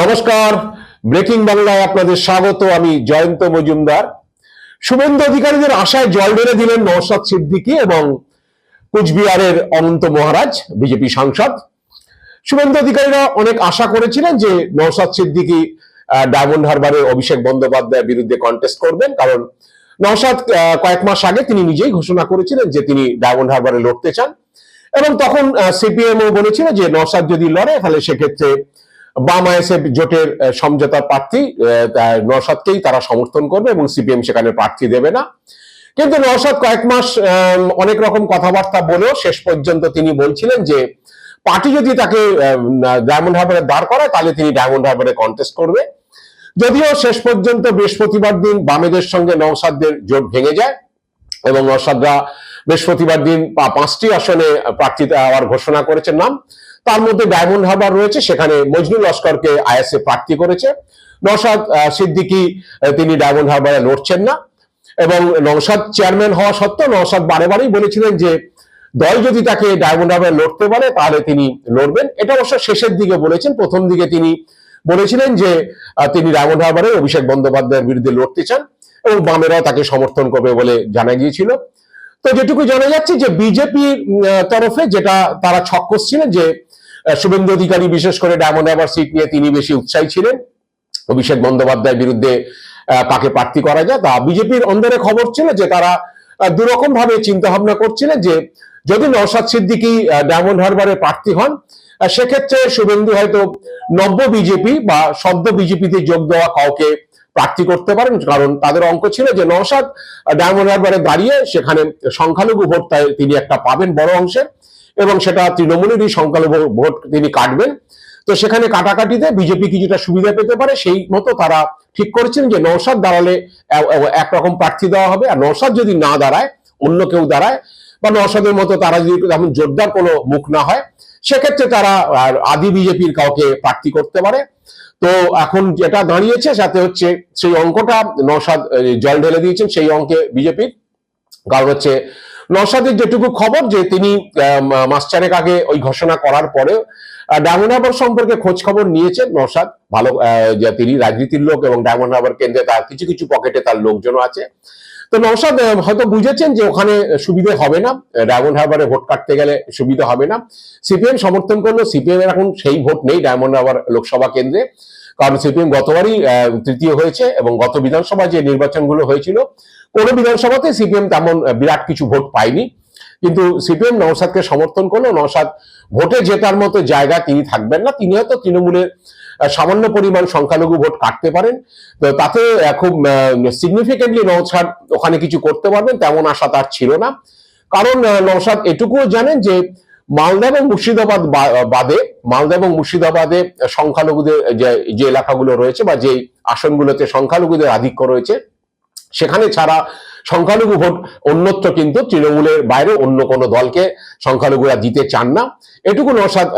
নমস্কার। ব্রেকিং বাংলায় আপনাদের স্বাগত আমি জয়ন্ত মজুমদার। শুভেন্দু অধিকারীদের আশায় জল ঢেলে দিলেন নওশাদ সিদ্দিকী এবং কুচবিহারের অনন্ত মহারাজ বিজেপি সাংসদ। শুভেন্দু অধিকারীরা অনেক আশা করেছিলেন যে নওশাদ সিদ্দিকী ডায়মন্ড হারবারের অভিষেক বন্দ্যোপাধ্যায়ের বিরুদ্ধে কন্টেস্ট করবেন কারণ আহ, কয়েক মাস আগে তিনি নিজেই ঘোষণা করেছিলেন যে তিনি ডায়মন্ড হারবারে লড়তে চান। এবং তখন সিপিএমও বলেছিল যে নওশাদ যদি লড়ে তাহলে সেক্ষেত্রে বাম আইএসএফ জোটের আহ, সমঝোতার প্রার্থী তা- তারা সমর্থন করবে এবং সিপিএম সেখানে প্রার্থী দেবে না। কিন্তু নওশাদ কয়েক মাস অনেক রকম কথাবার্তা বলেও শেষ পর্যন্ত তিনি বলছিলেন যে পার্টি যদি তাকে ডায়মন্ড হারবারে দাঁড় করায় তাহলে তিনি ডায়মন্ড হারবারে কন্টেস্ট করবে। যদিও শেষ পর্যন্ত বৃহস্পতিবার দিন বামেদের সঙ্গে নওশাদদের জোট ভেঙে যায় এবং নওশাদরা বৃহস্পতিবার দিন পাঁচটি আসনে প্রার্থী দেওয়ার ঘোষণা করেছেন নাম। তার মধ্যে ডায়মন্ড হারবার রয়েছে সেখানে মজনু লস্করকে আইএসএ প্রার্থী করেছে। আহ, সিদ্দিকী তিনি ডায়মন্ড হারবারে লড়ছেন না। এবং নওশাদ চেয়ারম্যান হওয়া সত্ত্বেও নওশাদ বারে বারেই বলেছিলেন যে দল যদি তাকে ডায়মন্ড হারবারে লড়তে পারে তাহলে তিনি লড়বেন। এটা অবশ্য শেষের দিকে বলেছেন প্রথম দিকে তিনি বলেছিলেন যে তিনি ডায়মন্ড হারবারে অভিষেক বন্দ্যোপাধ্যায়ের বিরুদ্ধে লড়তে চান এবং বামেরাও তাকে সমর্থন করবে বলে জানা গিয়েছিল। তো যেটুকু জানা যাচ্ছে যে বিজেপির তরফে যেটা তারা ছক কষছিলেন যে শুভেন্দু অধিকারী বিশেষ করে ডায়মন্ড হারবার সিট নিয়ে তিনি বেশি উৎসাহী ছিলেন। অভিষেক বন্দ্যোপাধ্যায়ের বিরুদ্ধে কাকে প্রার্থী করা যায়। তা বিজেপির অন্দরে খবর ছিল যে তারা দুরকম ভাবে চিন্তা ভাবনা করছিলেন যে যদি নওশাদ সিদ্দিকী ডায়মন্ড হারবারে প্রার্থী হন সেক্ষেত্রে শুভেন্দু হয়তো নব্য বিজেপি বা সদ্য বিজেপিতে যোগ দেওয়া কাউকে প্রার্থী করতে পারেন। কারণ তাদের অঙ্ক ছিল যে নওশাদ ডায়মন্ড হারবারে দাঁড়িয়ে সেখানে সংখ্যালঘু ভোট তিনি একটা পাবেন বড় অংশের। এবং সেটা তৃণমূলেরই সংখ্যালঘু ভোট তিনি কাটবেন। তো সেখানে কাটাকাটিতে বিজেপি কিছুটা সুবিধা পেতে পারে, সেই মতো তারা ঠিক করেছেন যে নৌসাদ দাঁড়ালে একরকম প্রার্থী দেওয়া হবে, আর নৌসাদ যদি না দাঁড়ায়, অন্য কেউ দাঁড়ায়, বা নৌসাদের মতো তারা যদি তেমন জোরদার কোনো মুখ না হয়, সেক্ষেত্রে তারা আদি বিজেপির কাউকে প্রার্থী করতে পারে। তো এখন যেটা দাঁড়িয়েছে, সাথে হচ্ছে সেই অঙ্কটা নৌসাদ জল ঢেলে দিয়েছেন, সেই অঙ্কে বিজেপির। কারণ হচ্ছে নৌসাদের যেটুকু খবর যে তিনি মাস চারেক আগে ওই ঘোষণা করার পরে ডায়মন্ড হারবার সম্পর্কে খোঁজ খবর নিয়েছেন নৌসাদ ভালো তিনি রাজনীতির লোক এবং ডায়মন্ড হারবার কেন্দ্রে তার কিছু কিছু পকেটে তার লোকজনও আছে। তো নৌসাদ হয়তো বুঝেছেন যে ওখানে সুবিধে হবে না ডায়মন্ড হারবারে ভোট কাটতে গেলে সুবিধা হবে না। সিপিএম সমর্থন করল সিপিএম এর এখন সেই ভোট নেই ডায়মন্ড হারবার লোকসভা কেন্দ্রে। কারণ সিপিএম গতবারই তৃতীয় হয়েছে এবং গত বিধানসভা যে নির্বাচনগুলো হয়েছিল, কোনো বিধানসভাতে সিপিএম তেমন বিরাট কিছু ভোট পায়নি। কিন্তু সিপিএম নওসাদকে সমর্থন করল নওসাদ ভোটে জেতার মতো জায়গা তিনি থাকবেন না। তিনি হয়তো তৃণমূলের সামান্য পরিমাণ সংখ্যালঘু ভোট কাটতে পারেন। তো তাতে খুব সিগনিফিকেন্টলি নওসাদ ওখানে কিছু করতে পারবেন, তেমন আশা তার ছিল না। কারণ নওসাদ এটুকুও জানেন যে মালদা এবং মুর্শিদাবাদ বাদে, মালদা এবং মুর্শিদাবাদে সংখ্যালঘুদের যে এলাকাগুলো রয়েছে বা যে আসনগুলোতে সংখ্যালঘুদের আধিক্য রয়েছে, সেখানে ছাড়া সংখ্যালঘু ভোট অন্যত্র কিন্তু তৃণমূলের বাইরে অন্য কোনো দলকে সংখ্যালঘুরা দিতে চান না। এটুকু নসাদ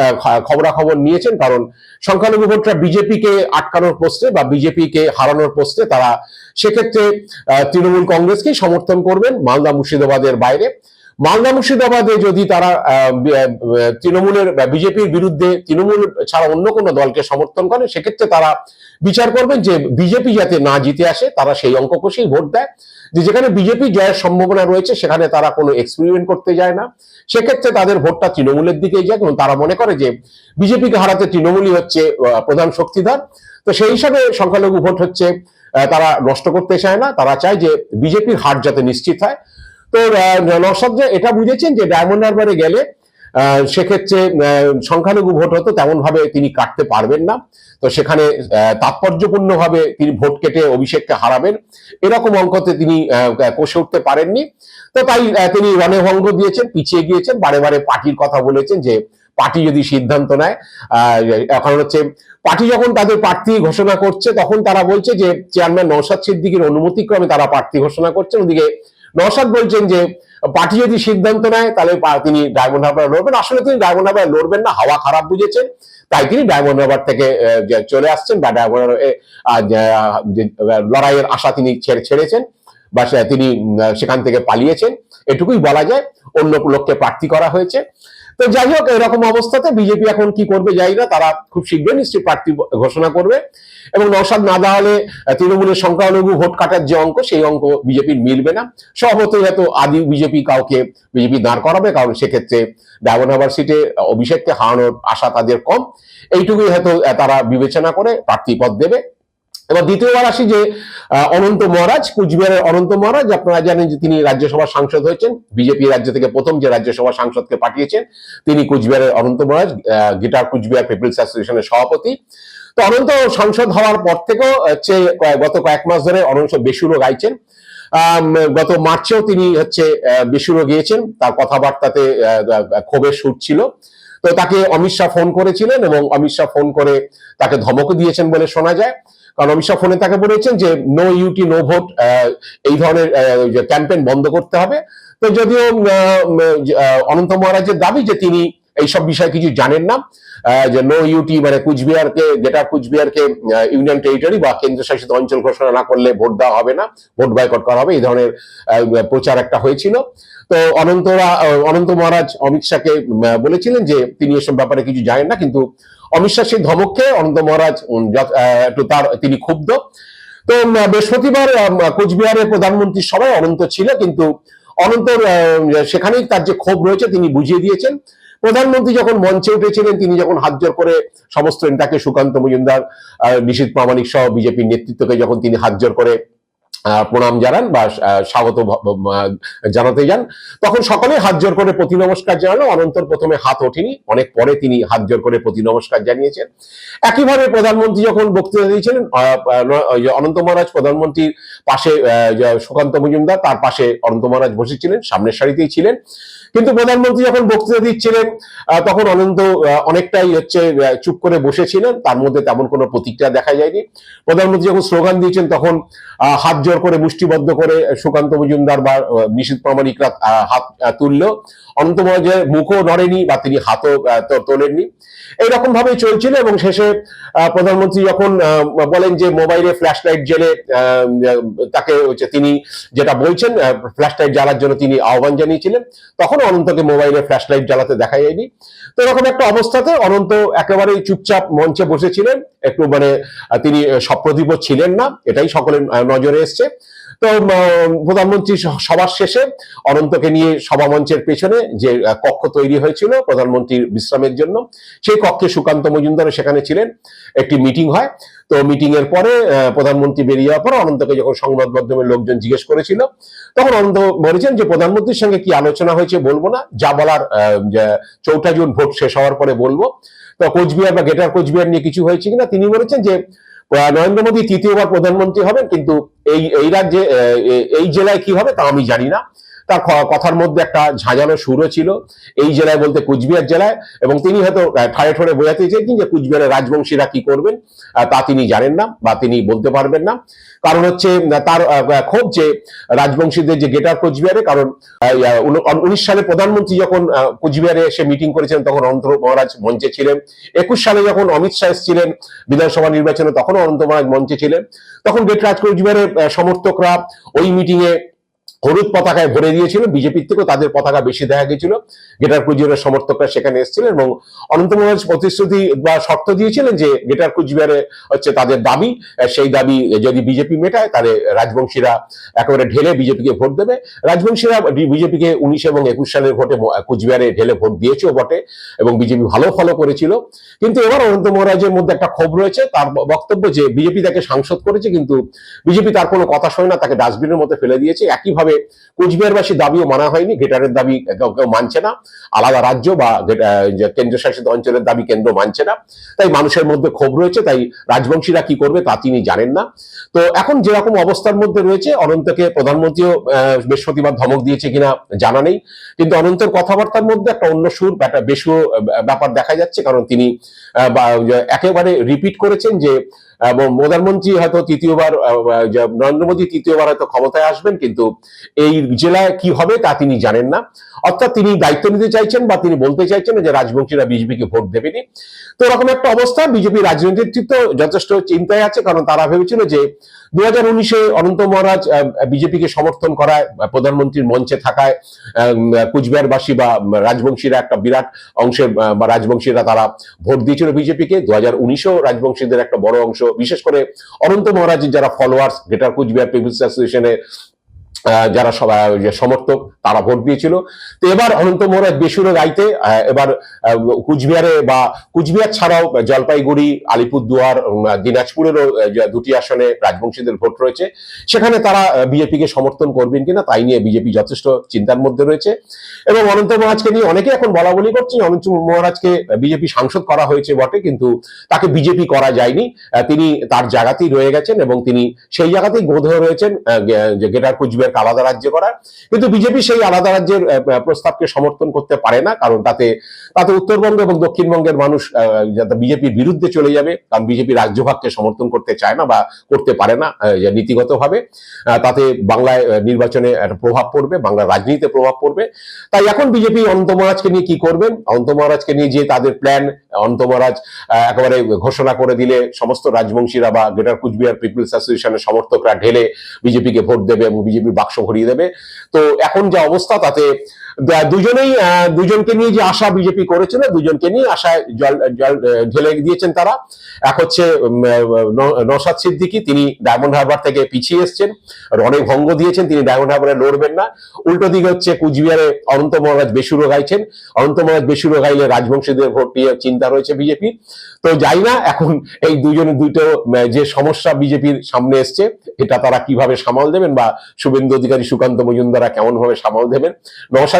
খবরাখবর নিয়েছেন, কারণ সংখ্যালঘু ভোটরা বিজেপিকে আটকানোর পোস্টে বা বিজেপিকে হারানোর পোস্টে তারা সেক্ষেত্রে তৃণমূল কংগ্রেসকেই সমর্থন করবেন মালদা মুর্শিদাবাদের বাইরে। মালদা মুর্শিদাবাদে যদি তারা তৃণমূলের বিজেপির বিরুদ্ধে তৃণমূল ছাড়া অন্য কোনো দলকে সমর্থন করে, সেক্ষেত্রে তারা বিচার করবেন যে বিজেপি যাতে না জিতে আসে, তারা সেই অঙ্ক কষেই ভোট দেয়। যে যেখানে বিজেপি জয়ের সম্ভাবনা রয়েছে, সেখানে তারা কোনো এক্সপেরিমেন্ট করতে যায় না। সেক্ষেত্রে তাদের ভোটটা তৃণমূলের দিকেই যায়। এবং তারা মনে করে যে বিজেপিকে হারাতে তৃণমূলই হচ্ছে প্রধান শক্তিধর। তো সেই হিসাবে সংখ্যালঘু ভোট হচ্ছে তারা নষ্ট করতে চায় না। তারা চায় যে বিজেপির হার যাতে নিশ্চিত হয়। তো নরসাদ যে এটা বুঝেছেন যে ডায়মন্ড হারবারে গেলে সেক্ষেত্রে সংখ্যালঘু ভোট হতো তেমন ভাবে তিনি কাটতে পারবেন না। তো সেখানে তাৎপর্যপূর্ণ ভাবে তিনি ভোট কেটে অভিষেককে হারাবেন। এরকম অঙ্কতে তিনি কষে উঠতে পারেননি। তো তাই তিনি রণভঙ্গ দিয়েছেন, পিছিয়ে গিয়েছেন, বারে বারে পার্টির কথা বলেছেন যে পার্টি যদি সিদ্ধান্ত নেয় এখন হচ্ছে পার্টি যখন তাদের প্রার্থী ঘোষণা করছে, তখন তারা বলছে যে চেয়ারম্যান নৌসাদ সিদ্দিকির অনুমতিক্রমে তারা প্রার্থী ঘোষণা করছেন। ওদিকে নৌসাদ বলছেন যে, পার্টি যদি সিদ্ধান্ত নেয়, তাহলে তিনি ডায়মন্ড হারবার লড়বেন। আসলে তিনি ডায়মন্ড হারবার লড়বেন না, হাওয়া খারাপ বুঝেছেন। তাই তিনি ডায়মন্ড হারবার থেকে চলে আসছেন বা ডায়মন্ড লড়াইয়ের আশা তিনি ছেড়ে ছেড়েছেন বা তিনি সেখান থেকে পালিয়েছেন। এটুকুই বলা যায়। অন্য লোককে প্রার্থী করা হয়েছে। তো যাই হোক, এরকম অবস্থাতে বিজেপি এখন কি করবে যাই না, তারা খুব শীঘ্রই নিশ্চয়ই প্রার্থী ঘোষণা করবে। এবং নৌসাদ না দেওয়ালে তৃণমূলের সংখ্যালঘু ভোট কাটার যে অঙ্ক, সেই অঙ্ক বিজেপির মিলবে না। স্বভাবতই হয়তো আদি বিজেপি কাউকে, বিজেপি দাঁড় করাবে, কারণ সেক্ষেত্রে ডায়মন্ড সিটে অভিষেককে হারানোর আশা তাদের কম। এইটুকুই হয়তো তারা বিবেচনা করে প্রার্থী পদ দেবে। এবার দ্বিতীয়বার আসি যে অনন্ত মহারাজ, কুচবিহারের অনন্ত মহারাজ, আপনারা জানেন যে তিনি রাজ্যসভার সাংসদ হয়েছেন। বিজেপি রাজ্য থেকে প্রথম যে রাজ্যসভা সাংসদকে পাঠিয়েছেন, তিনি কুচবিহারের অনন্ত মহারাজ গিটার কুচবিহার পিপলস অ্যাসোসিয়েশনের সভাপতি। তো অনন্ত সাংসদ হওয়ার পর থেকেও, হচ্ছে গত কয়েক মাস ধরে অনন্ত বেসুরও গাইছেন গত মার্চেও তিনি, হচ্ছে বেসুরো গিয়েছেন। তার কথাবার্তাতে ক্ষোভের সুর ছিল। তো তাকে অমিত শাহ ফোন করেছিলেন এবং অমিত শাহ ফোন করে তাকে ধমক দিয়েছেন বলে শোনা যায়। কারণ অমিত শাহ ফোনে তাকে বলেছেন যে নো ইউটি নো ভোট এই ধরনের ক্যাম্পেইন বন্ধ করতে হবে। তো যদিও অনন্ত মহারাজের দাবি যে তিনি এইসব বিষয়ে কিছু জানেন না যে নো ইউটি মানে কুচবিহারকে, যেটা কুচবিহারকে ইউনিয়ন টেরিটরি বা কেন্দ্রশাসিত অঞ্চল ঘোষণা না করলে ভোট দেওয়া হবে না, ভোট বয়কট করা হবে, এই ধরনের প্রচার একটা হয়েছিল। তো অনন্তরা অনন্ত মহারাজ অমিত শাহকে বলেছিলেন যে তিনি এসব ব্যাপারে কিছু জানেন না, কিন্তু অমিত শাহ ধমককে অনন্ত মহারাজ একটু তার, তিনি ক্ষুব্ধ। তো বৃহস্পতিবার কোচবিহারের প্রধানমন্ত্রী সবাই অনন্ত ছিল, কিন্তু অনন্তর সেখানেই তার যে ক্ষোভ রয়েছে তিনি বুঝিয়ে দিয়েছেন। প্রধানমন্ত্রী যখন মঞ্চে উঠেছিলেন, তিনি যখন হাত জোর করে সমস্ত নেতাকে সুকান্ত মজুমদার নিশীত প্রামাণিক সহ বিজেপির নেতৃত্বকে যখন তিনি হাত জোর করে প্রণাম জানান বা স্বাগত জানাতে যান। তখন সকলে হাত জোর করে প্রতি নমস্কার জানানো অনন্তর প্রথমে হাত ওঠেনি। অনেক পরে তিনি হাত জোর করে প্রতি নমস্কার জানিয়েছেন। একইভাবে প্রধানমন্ত্রী যখন বক্তৃতা দিয়েছিলেন অনন্ত মহারাজ প্রধানমন্ত্রীর পাশে সুকান্ত মজুমদার, তার পাশে অনন্ত মহারাজ বসেছিলেন, সামনের সারিতেই ছিলেন। কিন্তু প্রধানমন্ত্রী যখন বক্তৃতা দিচ্ছিলেন তখন অনন্ত অনেকটাই হচ্ছে চুপ করে বসেছিলেন। তার মধ্যে তেমন কোনো প্রতিক্রিয়া দেখা যায়নি। প্রধানমন্ত্রী যখন স্লোগান দিয়েছেন, তখন হাত জোর করে মুষ্টিবদ্ধ করে সুকান্ত মজুমদার বা নিশীত প্রামাণিকরা হাত তুললেও অনন্ত মহারাজের মুখও নড়েনি বা তিনি হাতও তোলেননি। এইরকম ভাবেই চলছিল এবং শেষে প্রধানমন্ত্রী যখন বলেন যে মোবাইলে ফ্ল্যাশ লাইট জেলে তাকে হচ্ছে তিনি যেটা বলছেন ফ্ল্যাশ লাইট জ্বালার জন্য তিনি আহ্বান জানিয়েছিলেন তখন অনন্তকে মোবাইলে ফ্ল্যাশ লাইট জ্বালাতে দেখা যায়নি তো এরকম একটা অবস্থাতে অনন্ত একেবারেই চুপচাপ মঞ্চে বসেছিলেন, একটু মানে তিনি সপ্রদীপ ছিলেন না, এটাই সকলের নজরে এসছে। তো প্রধানমন্ত্রী সবার শেষে অনন্তকে নিয়ে সভা মঞ্চের পেছনে যে কক্ষ তৈরি হয়েছিল প্রধানমন্ত্রীর বিশ্রামের জন্য, সেই কক্ষে সুকান্ত মজুমদার সেখানে ছিলেন। একটি মিটিং হয়। তো মিটিং এর পরে প্রধানমন্ত্রী বেরিয়ে যাওয়ার পর অনন্তকে যখন সংবাদ মাধ্যমের লোকজন জিজ্ঞেস করেছিল, তখন অনন্ত বলেছেন যে, প্রধানমন্ত্রীর সঙ্গে কি আলোচনা হয়েছে বলব না। যা বলার চৌঠা জুন ভোট শেষ হওয়ার পরে বলব। তো, কোচবিহার বা গেটার কোচবিহার নিয়ে কিছু হয়েছে কিনা তিনি বলেছেন যে নরেন্দ্র মোদী তৃতীয়বার প্রধানমন্ত্রী হবেন, কিন্তু এই এই রাজ্যে এই জেলায় কি হবে তা আমি জানি না। তার কথার মধ্যে একটা ঝাঁঝানো সুরও ছিল। এই জেলায় বলতে কুচবিহার জেলায় এবং তিনি হয়তো ঠাড়ে ঠোড়ে বোঝাতে চেয়েছেন যে কুচবিহারের রাজবংশীরা কি করবেন তা তিনি জানেন না বা তিনি বলতে পারবেন না। কারণ হচ্ছে তার ক্ষোভ যে রাজবংশীদের যে গেটার কোচবিহারে, কারণ উনিশ সালে প্রধানমন্ত্রী যখন কোচবিহারে এসে মিটিং করেছেন তখন অনন্ত মহারাজ মঞ্চে ছিলেন। একুশ সালে যখন অমিত শাহ এসেছিলেন বিধানসভা নির্বাচনে তখন অনন্ত মহারাজ মঞ্চে ছিলেন। তখন গেটরাজ কোচবিহারের সমর্থকরা ওই মিটিংয়ে হলুদ পতাকায় ভরে দিয়েছিল বিজেপির থেকেও তাদের পতাকা বেশি দেখা গেছিল গেটার কুচবিহারের সমর্থকরা সেখানে এসেছিলেন এবং অনন্ত মহারাজ প্রতিশ্রুতি বা শর্ত দিয়েছিলেন যে গেটার কুচবিহারে হচ্ছে তাদের দাবি। সেই দাবি যদি বিজেপি মেটায়, তাহলে রাজবংশীরা একেবারে ঢেলে বিজেপিকে ভোট দেবে। রাজবংশীরা বিজেপিকে উনিশ এবং একুশ সালের ভোটে কুচবিহারে ঢেলে ভোট দিয়েছেও বটে এবং বিজেপি ভালো ফলো করেছিল। কিন্তু এবার অনন্ত মহারাজের মধ্যে একটা ক্ষোভ রয়েছে। তার বক্তব্য যে বিজেপি তাকে সাংসদ করেছে, কিন্তু বিজেপি তার কোনো কথা শোনে না, তাকে ডাস্টবিনের মধ্যে ফেলে দিয়েছে। একইভাবে ভাবে কোচবিহারবাসী দাবিও মানা হয়নি গেটারের দাবি কেউ কেউ মানছে না, আলাদা রাজ্য বা কেন্দ্রশাসিত অঞ্চলের দাবি কেন্দ্র মানছে না, তাই মানুষের মধ্যে ক্ষোভ রয়েছে, তাই রাজবংশীরা কি করবে তা তিনি জানেন না। তো এখন যেরকম অবস্থার মধ্যে রয়েছে, অনন্তকে প্রধানমন্ত্রীও বৃহস্পতিবার ধমক দিয়েছে কিনা জানা নেই, কিন্তু অনন্তের কথাবার্তার মধ্যে একটা অন্য সুর, একটা ব্যাপার দেখা যাচ্ছে, কারণ তিনি একেবারে রিপিট করেছেন যে প্রধানমন্ত্রী হয়তো তৃতীয়বার নরেন্দ্র মোদী তৃতীয়বার হয়তো ক্ষমতায় আসবেন, কিন্তু এই জেলায় কি হবে তা তিনি জানেন না। অর্থাৎ তিনি দায়িত্ব নিতে চাইছেন বা তিনি বলতে চাইছেন যে রাজবংশীরা বিজেপিকে ভোট দেবেনি। তো এরকম একটা অবস্থা বিজেপি রাজনৈতিক যথেষ্ট চিন্তায় আছে, কারণ তারা ভেবেছিল যে দু হাজার উনিশে অনন্ত মহারাজ বিজেপিকে সমর্থন করায় প্রধানমন্ত্রীর মঞ্চে থাকায় কুচবিহারবাসী বা রাজবংশীরা একটা বিরাট অংশের রাজবংশীরা তারা ভোট দিয়েছিল বিজেপিকে। দু হাজার উনিশেও রাজবংশীদের একটা বড় অংশ। বিশেষ করে অনন্ত মহারাজের যারা ফলোয়ার্স গ্রেটার কুচবিহার পিপুলস অ্যাসোসিয়েশনে আহ, যারা সমর্থক তারা ভোট দিয়েছিল। তো এবার অনন্ত মহারাজ বেসুরে গাইতে আহ, এবার কুচবিহারে বা কুচবিহার ছাড়াও জলপাইগুড়ি আলিপুরদুয়ার দিনাজপুরেরও দুটি আসনে রাজবংশীদের ভোট রয়েছে। সেখানে তারা বিজেপিকে সমর্থন করবেন কিনা তাই নিয়ে বিজেপি যথেষ্ট চিন্তার মধ্যে রয়েছে। এবং অনন্ত মহারাজকে নিয়ে অনেকে এখন বলা বলি করছে যে অনন্ত মহারাজকে বিজেপি সাংসদ করা হয়েছে বটে কিন্তু তাকে বিজেপি করা যায়নি। তিনি তার জায়গাতেই রয়ে গেছেন এবং তিনি সেই জায়গাতেই গোধ রয়েছেন আহ, গে- যে আলাদা রাজ্য করার। কিন্তু বিজেপি সেই আলাদা রাজ্যের প্রস্তাবকে সমর্থন করতে পারে না কারণ তাতে তাতে উত্তরবঙ্গ এবং দক্ষিণবঙ্গের মানুষ বিজেপির বিরুদ্ধে চলে যাবে কারণ বিজেপি রাজ্যভাগকে সমর্থন করতে চায় না বা করতে পারে না আহ, যে নীতিগতভাবে। তাতে বাংলায় নির্বাচনে একটা প্রভাব পড়বে বাংলার রাজনীতিতে প্রভাব পড়বে। তাই এখন বিজেপি অনন্ত মহারাজকে নিয়ে কি করবেন? অনন্ত মহারাজকে নিয়ে যে তাদের প্ল্যান অনন্ত মহারাজ একেবারে ঘোষণা করে দিলে সমস্ত রাজবংশীরা বা গ্রেটার কুচবিহার পিপলস অ্যাসোসিয়েশনের সমর্থকরা ঢেলে বিজেপিকে ভোট দেবে এবং বিজেপির বাক্স ভরিয়ে দেবে। তো এখন যে অবস্থা তাতে দুজনেই দুজনকে নিয়ে যে আশা বিজেপি করেছিল দুজনকে নিয়ে আশায় জল জল ঢেলে দিয়েছেন তারা। এক হচ্ছে উম, আহ, ন- নওশাদ সিদ্দিকী তিনি ডায়মন্ড হারবার থেকে পিছিয়ে এসছেন। রণে ভঙ্গ দিয়েছেন তিনি ডায়মন্ড হারবারে লড়বেন না। উল্টো দিকে হচ্ছে কুচবিহারে অনন্ত মহারাজ বেসুরো গাইছেন। অনন্ত মহারাজ বেসুরো গাইলে রাজবংশীদের ভোট নিয়ে চিন্তা রয়েছে বিজেপি। তো যাই না এখন এই দুজনের দুটো যে সমস্যা বিজেপির সামনে এসছে এটা তারা কীভাবে সামাল দেবেন বা শুভেন্দু অধিকারী সুকান্ত মজুমদারা কেমন ভাবে সামাল দেবেন?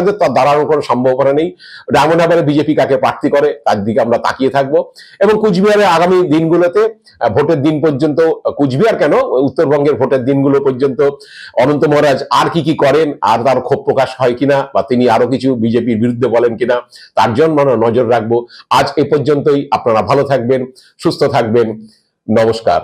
নওশাদের তার দাঁড়ানোর কোনো সম্ভাবনা নেই। ডায়মন্ড বিজেপি কাকে প্রার্থী করে, তার দিকে আমরা তাকিয়ে থাকব। এবং কুচবিহারে আগামী দিনগুলোতে ভোটের দিন পর্যন্ত কুচবিহার কেন? উত্তরবঙ্গের ভোটের দিনগুলো পর্যন্ত অনন্ত মহারাজ আর কি কি করেন, আর তার ক্ষোভ প্রকাশ হয় কিনা, বা তিনি আরও কিছু বিজেপির বিরুদ্ধে বলেন কিনা, তার জন্য আমরা নজর রাখব। আজ এ পর্যন্তই, আপনারা ভালো থাকবেন, সুস্থ থাকবেন। নমস্কার।